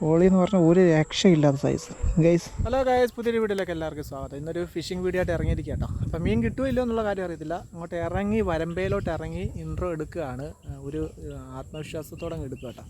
Poly എന്ന് പറഞ്ഞാൽ ഒരു രക്ഷയില്ലാത്ത സൈസ് ഗൈസ് ഹലോ ഗൈസ് പുതിയൊരു വീഡിയോയിലേക്ക് എല്ലാവർക്കും സ്വാഗതം. ഇന്നൊരു ഫിഷിംഗ് വീഡിയോ ആയിട്ട് ഇറങ്ങിയിരിക്കുക കേട്ടോ അപ്പോൾ മീൻ കിട്ടുമല്ലോ എന്നുള്ള കാര്യം അറിയത്തില്ല. അങ്ങോട്ട് ഇറങ്ങി വരമ്പയിലോട്ട് ഇറങ്ങി ഇൻട്രോ എടുക്കുകയാണ്. ഒരു ആത്മവിശ്വാസത്തോടെ എടുക്കുക കേട്ടോ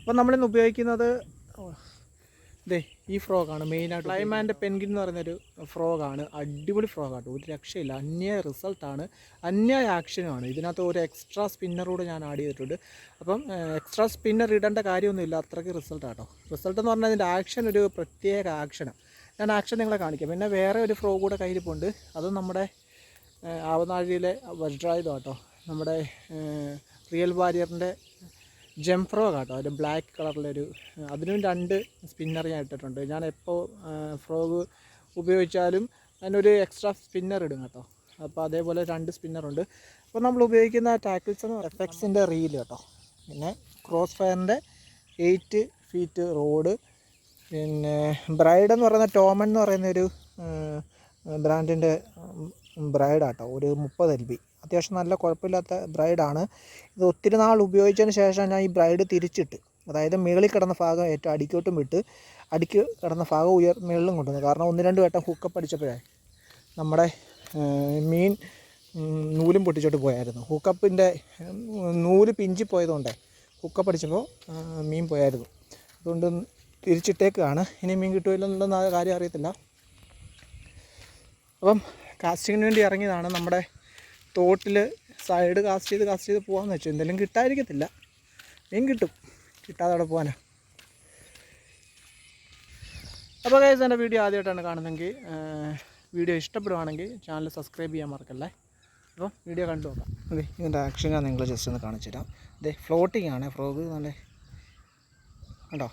അപ്പോൾ നമ്മളിന്ന് ഉപയോഗിക്കുന്നത് ദേ ഈ ഫ്രോഗാണ് മെയിനായിട്ട് ക്ലൈമാന്റെ പെൻഗിൻ എന്ന് പറയുന്നൊരു ഫ്രോഗാണ്. അടിപൊളി ഫ്രോഗാട്ടോ. ഒരു രക്ഷയില്ല. അന്യായ റിസൾട്ടാണ്. അന്യായ ആക്ഷനുമാണ്. ഇതിനകത്ത് ഒരു എക്സ്ട്രാ സ്പിന്നർ കൂടെ ഞാൻ ആഡ് ചെയ്തിട്ടുണ്ട്. അപ്പം എക്സ്ട്രാ സ്പിന്നർ ഇടേണ്ട കാര്യമൊന്നുമില്ല. അത്രയ്ക്ക് റിസൾട്ടാട്ടോ. റിസൾട്ട് എന്ന് പറഞ്ഞാൽ അതിന്റെ ആക്ഷൻ ഒരു പ്രത്യേക ആക്ഷനാണ്. ഞാൻ ആക്ഷൻ നിങ്ങളെ കാണിക്കാം. പിന്നെ വേറെ ഒരു ഫ്രോഗ് കൂടെ കയ്യിരിപ്പുണ്ട് അതും നമ്മുടെ ആവനാഴിയിലെ വജ്രായുധം കേട്ടോ നമ്മുടെ റിയൽ വാരിയറിന്റെ ജംഫ്രോ കേട്ടോ ഒരു ബ്ലാക്ക് കളറിലൊരു അതിനും രണ്ട് സ്പിന്നർ ഞാൻ ഇട്ടിട്ടുണ്ട്. ഞാൻ എപ്പോൾ ഫ്രോഗ് ഉപയോഗിച്ചാലും അതിനൊരു എക്സ്ട്രാ സ്പിന്നർ ഇടും കേട്ടോ. അപ്പോൾ അതേപോലെ രണ്ട് സ്പിന്നറുണ്ട് അപ്പോൾ നമ്മൾ ഉപയോഗിക്കുന്ന ടാക്കിൾസ് എന്ന് എഫെക്സിന്റെ റീൽ കേട്ടോ. പിന്നെ ക്രോസ് ഫയറിന്റെ എയ്റ്റ് ഫീറ്റ് റോഡ് പിന്നെ ബ്രൈഡ് എന്ന് പറയുന്ന ടോമൻ എന്ന് പറയുന്ന ഒരു ബ്രാൻഡിന്റെ ബ്രൈഡാട്ടോ ഒരു മുപ്പത് എൽ ബി അത്യാവശ്യം നല്ല കുഴപ്പമില്ലാത്ത ബ്രൈഡാണ്. ഇത് ഒത്തിരി നാൾ ഉപയോഗിച്ചതിന് ശേഷം ഞാൻ ഈ ബ്രൈഡ് തിരിച്ചിട്ട് അതായത് മേളിൽ കിടന്ന ഭാഗം ഏറ്റവും അടിക്കോട്ടും വിട്ട് അടിക്ക് കിടന്ന ഭാഗം ഉയർ മേളിലും കൊണ്ടുവന്നു. കാരണം ഒന്ന് രണ്ട് വട്ടം ഹുക്കപ്പ് അടിച്ചപ്പോഴേ നമ്മുടെ മീൻ നൂലും പൊട്ടിച്ചോട്ട് പോയായിരുന്നു. ഹുക്കപ്പിന്റെ നൂൽ പിഞ്ചി പോയതുകൊണ്ടേ ഹുക്കപ്പ് അടിച്ചപ്പോൾ മീൻ പോയായിരുന്നു. അതുകൊണ്ട് തിരിച്ചിട്ടേക്കാണ്. ഇനി മീൻ കിട്ടുമല്ലോന്നുള്ള കാര്യം അറിയത്തില്ല. അപ്പം കാസ്റ്റിങ്ങിന് വേണ്ടി ഇറങ്ങിയതാണ് നമ്മുടെ തോട്ടിൽ സൈഡ് കാസ്റ്റ് ചെയ്ത് കാസ്റ്റ് ചെയ്ത് പോകാമെന്ന് വെച്ചു. എന്തെങ്കിലും കിട്ടാതിരിക്കത്തില്ല. മീൻ കിട്ടും. കിട്ടാതെ അവിടെ പോകാനാ അപ്പോൾ കഴിച്ച് എന്റെ വീഡിയോ ആദ്യമായിട്ടാണ് കാണുന്നതെങ്കിൽ വീഡിയോ ഇഷ്ടപ്പെടുവാണെങ്കിൽ ചാനൽ സബ്സ്ക്രൈബ് ചെയ്യാൻ മറക്കല്ലേ? അപ്പോൾ വീഡിയോ കണ്ടു നോക്കാം. അതെ ഇതിന്റെ ആക്ഷൻ ഞാൻ നിങ്ങൾ ജസ്റ്റ് ഒന്ന് കാണിച്ചു തരാം. അതെ ഫ്ലോട്ടിംഗ് ആണ്. ഫ്രോഗ് നല്ല കണ്ടോ?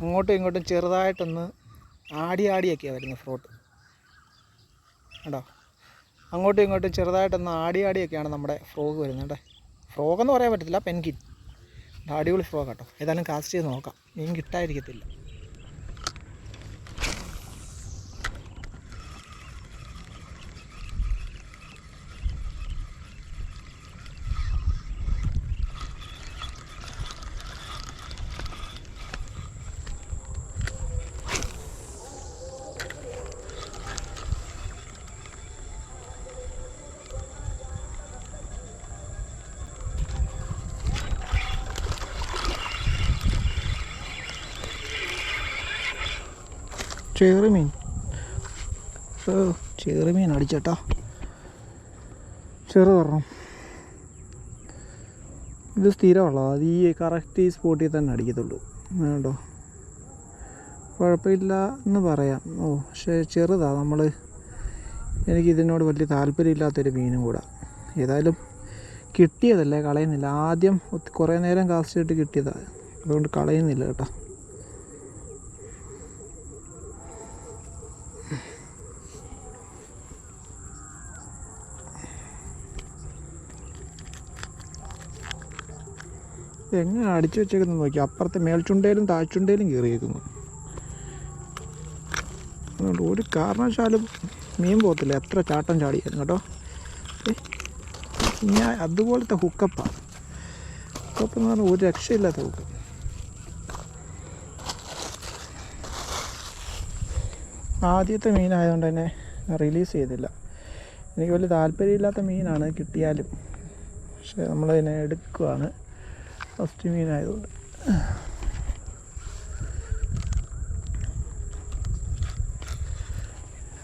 അങ്ങോട്ടും ഇങ്ങോട്ടും ചെറുതായിട്ടൊന്ന് ആടി ആടിയൊക്കെയാണ് വരുന്നത് ഫ്ലോട്ട് കണ്ടോ? അങ്ങോട്ടും ഇങ്ങോട്ടും ചെറുതായിട്ടൊന്ന് ആടി ആടിയൊക്കെയാണ് നമ്മുടെ ഫ്രോഗ് വരുന്നത് കേട്ടോ. ഫ്രോഗ് എന്ന് പറയാൻ പറ്റത്തില്ല പെൻകിൻ അടിപൊളി ഫ്രോഗ് കേട്ടോ ഏതായാലും കാസ്റ്റ് ചെയ്ത് നോക്കാം. മീൻ കിട്ടാതിരിക്കത്തില്ല. ചെറുമീൻ. ഓ ചെറുമീൻ അടിച്ചേട്ടാ. ചെറു പറഞ്ഞു ഇത് സ്ഥിരമുള്ള അത് ഈ കറക്റ്റ് ഈ സ്പോട്ടിൽ തന്നെ അടിക്കത്തുള്ളൂ. വേണ്ടോ കുഴപ്പമില്ല എന്ന് പറയാം. ഓ പക്ഷേ ചെറുതാ. നമ്മൾ എനിക്കിതിനോട് വലിയ താല്പര്യമില്ലാത്തൊരു മീനും കൂടെ. ഏതായാലും കിട്ടിയതല്ലേ കളയുന്നില്ല. ആദ്യം കുറേ നേരം കാസ്റ്റ് ചെയ്തിട്ട് കിട്ടിയതാണ് അതുകൊണ്ട് കളയുന്നില്ല കേട്ടോ. എങ്ങനെ അടിച്ചു വെച്ചേക്കുന്നത് നോക്കി. അപ്പുറത്തെ മേൽച്ചുണ്ടയിലും താഴ്ചുണ്ടയിലും കയറിയേക്കുന്നു. അതുകൊണ്ട് ഒരു കാരണവശാലും മീൻ പോകത്തില്ല. എത്ര ചാട്ടം ചാടിയായിരുന്നു കേട്ടോ. ഞാൻ അതുപോലത്തെ ഹുക്കപ്പാണ് ഹുക്കപ്പ് എന്ന് പറഞ്ഞാൽ ഒരു രക്ഷയില്ലാത്ത ഹുക്ക്. ആദ്യത്തെ മീനായതുകൊണ്ട് തന്നെ റിലീസ് ചെയ്തില്ല. എനിക്ക് വലിയ താല്പര്യമില്ലാത്ത മീനാണ് കിട്ടിയാലും. പക്ഷേ നമ്മളതിനെ എടുക്കുവാണ്. ഫസ്റ്റ് മീനായതുകൊണ്ട്.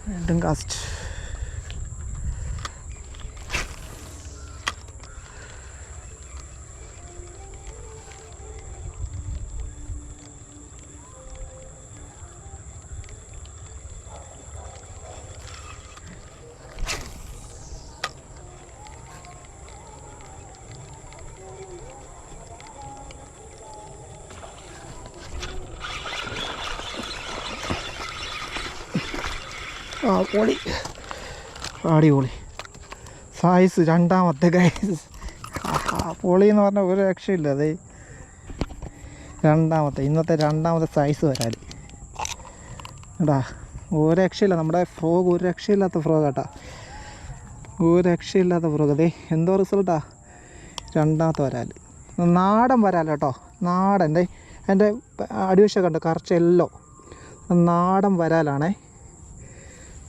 വീണ്ടും കാസ്റ്റ് ആ പൊളി. അടിപൊളി. സൈസ് രണ്ടാമത്തെ ഗൈസ് പൊളി എന്ന് പറഞ്ഞാൽ ഒരു രക്ഷയില്ല അതെ രണ്ടാമത്തെ ഇന്നത്തെ രണ്ടാമത്തെ സൈസ് വരാൻ എടാ ഒരു രക്ഷയില്ല. നമ്മുടെ ഫ്രോഗ് ഒരു രക്ഷയില്ലാത്ത ഫ്രോഗ് കേട്ടാ ഒരു രക്ഷയില്ലാത്ത ഫ്രോഗ് അതെ എന്തോ റിസൾട്ടാ രണ്ടാമത്തെ വരാൽ നാടൻ വരാൽ കേട്ടോ. നാടൻ ദേ. അതിന്റെ അടിവശം കണ്ടോ? കറച്ച് എല്ലോ നാടൻ വരാലാണേ.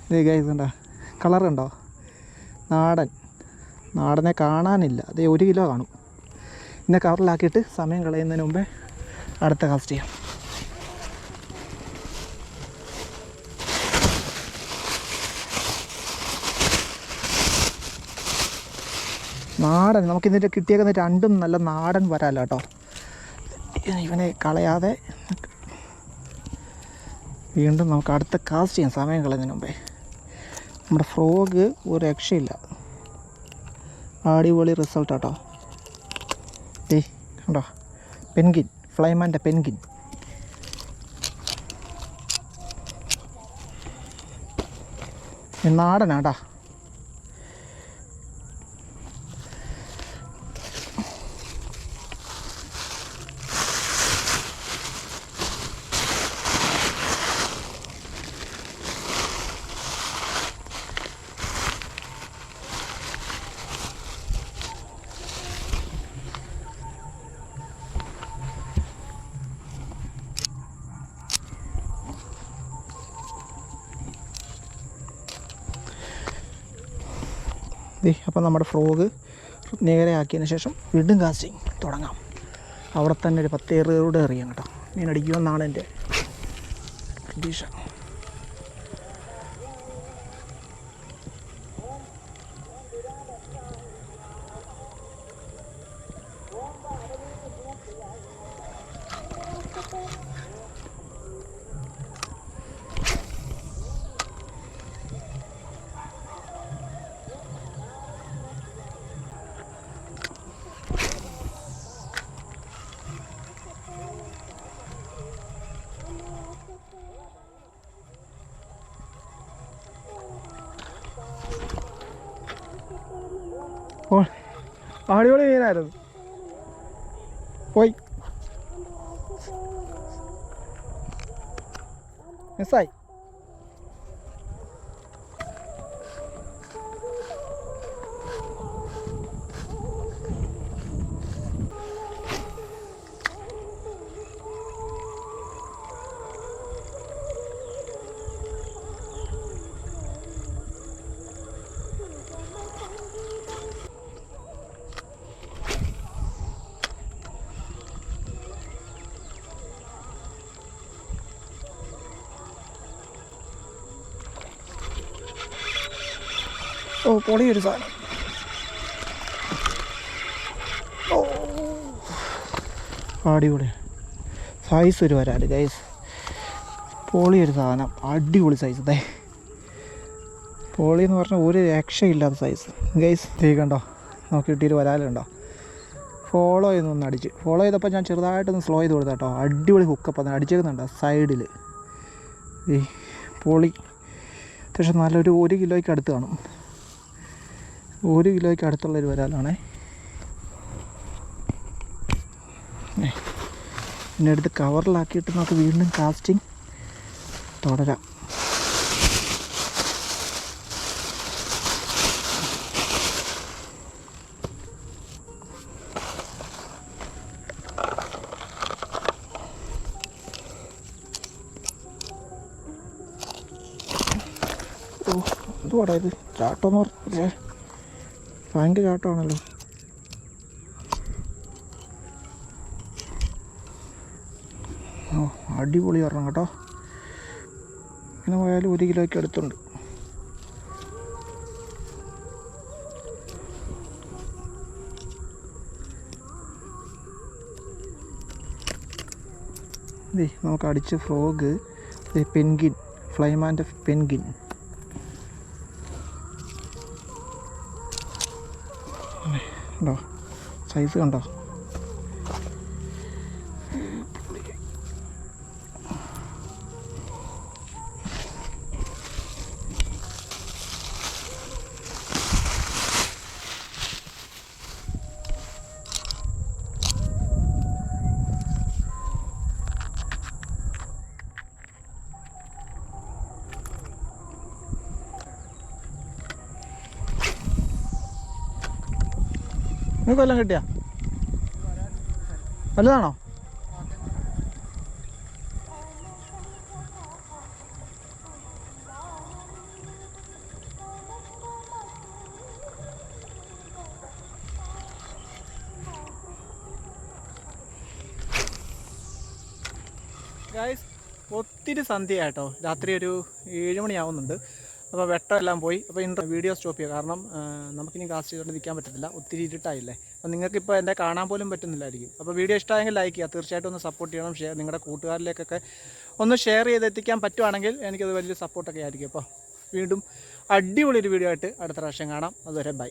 ഇത് ഗൈസ് കളർ കളറുണ്ടോ നാടൻ. നാടനെ കാണാനില്ല. അതേ ഒരു കിലോ കാണും. ഇന്നെ കവറിലാക്കിയിട്ട് സമയം കളയുന്നതിന് മുമ്പേ അടുത്ത കാസ്റ്റ് ചെയ്യാം. നാടൻ. നമുക്കിതിന്റെ കിട്ടിയേക്കുന്ന രണ്ടും നല്ല നാടൻ വരാല കേട്ടോ ഇവനെ കളയാതെ വീണ്ടും നമുക്ക് അടുത്ത കാസ്റ്റ് ചെയ്യാം സമയം കളയുന്നതിന് മുമ്പേ. നമ്മുടെ ഫ്രോഗ് ഒരു രക്ഷയില്ല. അടിപൊളി റിസൾട്ട് കേട്ടോ ദേ കണ്ടോ? പെൻഗിൻ ഫ്ലൈമാന്റെ പെൻഗിൻ നാടനാട്ടാ അപ്പോൾ നമ്മുടെ ഫ്രോഗ് നേരെ ആക്കിയതിന് ശേഷം വീണ്ടും കാസ്റ്റിങ് തുടങ്ങാം. അവിടെ തന്നെ ഒരു പത്തേറുകൂടെ എറിയാം കേട്ടോ. മീൻ അടിക്കുമെന്നാണ് എന്റെ പ്രതീക്ഷ ഓ അടിപൊളി മീനായിരുന്നു. പോയി. മിസ്സായി പൊളിയൊരു സാധനം. ഓ. അടിപൊളി. സൈസ് ഒരു വരാൽ ഗൈസ് പൊളിയൊരു സാധനം. അടിപൊളി സൈസ് ദേ. പൊളി എന്ന് പറഞ്ഞാൽ ഒരു രക്ഷയില്ലാത്ത സൈസ് ഗൈസ് തീ കണ്ടോ? നോക്കി കിട്ടിയിട്ട് വരാലുണ്ടോ? ഫോളോ ചെയ്ത് ഒന്ന് അടിച്ച്. ഫോളോ ചെയ്തപ്പോൾ ഞാൻ ചെറുതായിട്ടൊന്ന് സ്ലോ ചെയ്ത് കൊടുത്ത കേട്ടോ അടിപൊളി ഹുക്കപ്പ് അതിന് അടിച്ചേക്കുന്നുണ്ടോ? സൈഡിൽ ഈ പൊളി. അത്യാവശ്യം നല്ലൊരു ഒരു കിലോയ്ക്ക് അടുത്ത് കാണും. ഒരു കിലോയ്ക്ക് അടുത്തുള്ളൊരു വരാലാണേ. ഏ, പിന്നെ എടുത്ത് കവറിലാക്കിയിട്ട് നമുക്ക് വീണ്ടും കാസ്റ്റിംഗ് തുടരാം. ഓ എന്തുവാടാ ഇത്? ചാട്ടം എന്ന് പറഞ്ഞേ ഭയങ്കര ചാട്ടമാണല്ലോ ഓ അടിപൊളി ഒരെണ്ണം കേട്ടോ. ഇങ്ങനെ പോയാലും ഒരു കിലോയ്ക്ക് അടുത്തുണ്ട്. നമുക്ക് അടിച്ച ഫ്രോഗ് പെൻഗിൻ ഫ്ലൈമാന്റെ പെൻഗിൻ കണ്ടോ സൈസ് കണ്ടോ നിങ്ങൾക്ക് വല്ലതും കിട്ടിയാ? വലുതാണോ? ഒത്തിരി സന്ധ്യ കേട്ടോ രാത്രി ഒരു ഏഴുമണിയാവുന്നുണ്ട് അപ്പോൾ വെട്ടമെല്ലാം പോയി. അപ്പോൾ ഇന്റർ വീഡിയോ സ്റ്റോപ്പ് ചെയ്യുക കാരണം നമുക്കിനി കാസ്റ്റ് ചെയ്തുകൊണ്ട് നിൽക്കാൻ പറ്റത്തില്ല. ഒത്തിരി ഇരുട്ടായില്ലേ? അപ്പോൾ നിങ്ങൾക്കിപ്പോൾ എന്റെ കാണാൻ പോലും പറ്റുന്നില്ലായിരിക്കും. അപ്പോൾ വീഡിയോ ഇഷ്ടമായെങ്കിൽ ലൈക്ക് ചെയ്യുക. തീർച്ചയായിട്ടും ഒന്ന് സപ്പോർട്ട് ചെയ്യണം. ഷെയർ നിങ്ങളുടെ കൂട്ടുകാരിലേക്കൊക്കെ ഒന്ന് ഷെയർ ചെയ്ത് എത്തിക്കാൻ പറ്റുവാണെങ്കിൽ എനിക്കത് വലിയ സപ്പോർട്ടൊക്കെ ആയിരിക്കും. അപ്പോൾ വീണ്ടും അടിപൊളി ഒരു വീഡിയോ ആയിട്ട് അടുത്ത പ്രാവശ്യം കാണാം. അതുവരെ ബൈ